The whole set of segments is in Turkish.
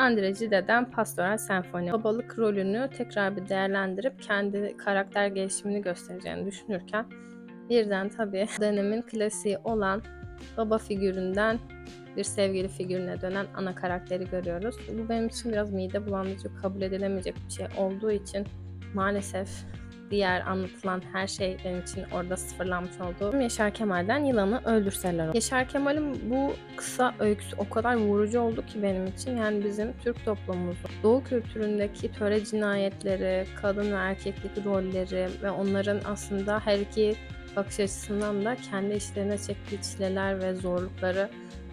Andre Gide'den Pastoral Senfoni. Babalık rolünü tekrar bir değerlendirip kendi karakter gelişimini göstereceğini düşünürken birden tabii dönemin klasiği olan baba figüründen bir sevgili figürüne dönen ana karakteri görüyoruz. Bu benim için biraz mide bulandırıcı, kabul edilemeyecek bir şey olduğu için maalesef diğer anlatılan her şey benim için orada sıfırlanmış oldu. Yaşar Kemal'den Yılanı Öldürseler. Yaşar Kemal'in bu kısa öyküsü o kadar vurucu oldu ki benim için. Yani bizim Türk toplumumuzun Doğu kültüründeki töre cinayetleri, kadın ve erkeklik rolleri ve onların aslında her iki bakış açısından da kendi işlerine çektiği çileler ve zorlukları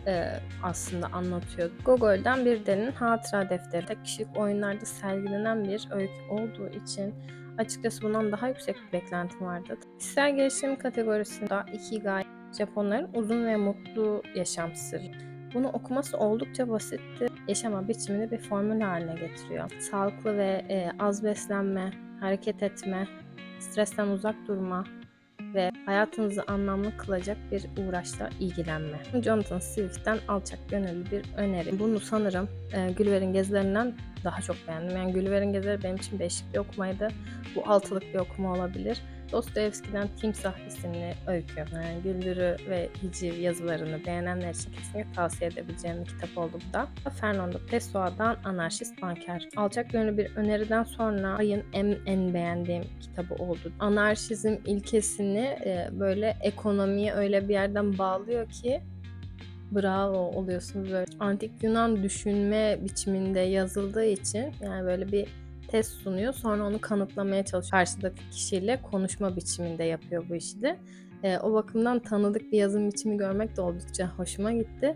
e, aslında anlatıyor. Gogol'den bir derin hatıra defteri. Tek kişilik oyunlarda sergilenen bir öykü olduğu için açıkçası bundan daha yüksek bir beklentim vardı. Kişisel gelişim kategorisinde Ikigai, Japonların uzun ve mutlu yaşam sırrı. Bunu okuması oldukça basitti. Yaşama biçimini bir formül haline getiriyor. Sağlıklı ve e, az beslenme, hareket etme, stresten uzak durma, ve hayatınızı anlamlı kılacak bir uğraşla ilgilenme. Jonathan Swift'ten alçak gönüllü bir öneri. Bunu sanırım e, Gülver'in gezilerinden daha çok beğendim. Yani Gülver'in gezileri benim için beşlik bir okumaydı. Bu altılık bir okuma olabilir. Dostoyevski'den Timsah isimli öykü. Yani Güldürü ve Hiciv yazılarını beğenenler için kesinlikle tavsiye edebileceğim bir kitap oldu bu da. Fernando Pessoa'dan Anarşist Banker. Alçak gönüllü bir öneriden sonra ayın en, en beğendiğim kitabı oldu. Anarşizm ilkesini e, böyle ekonomiye öyle bir yerden bağlıyor ki bravo oluyorsunuz böyle. Antik Yunan düşünme biçiminde yazıldığı için yani böyle bir test sunuyor. Sonra onu kanıtlamaya çalışıyor. Karşıdaki kişiyle konuşma biçiminde yapıyor bu işi de. E, o bakımdan tanıdık bir yazım biçimi görmek de oldukça hoşuma gitti.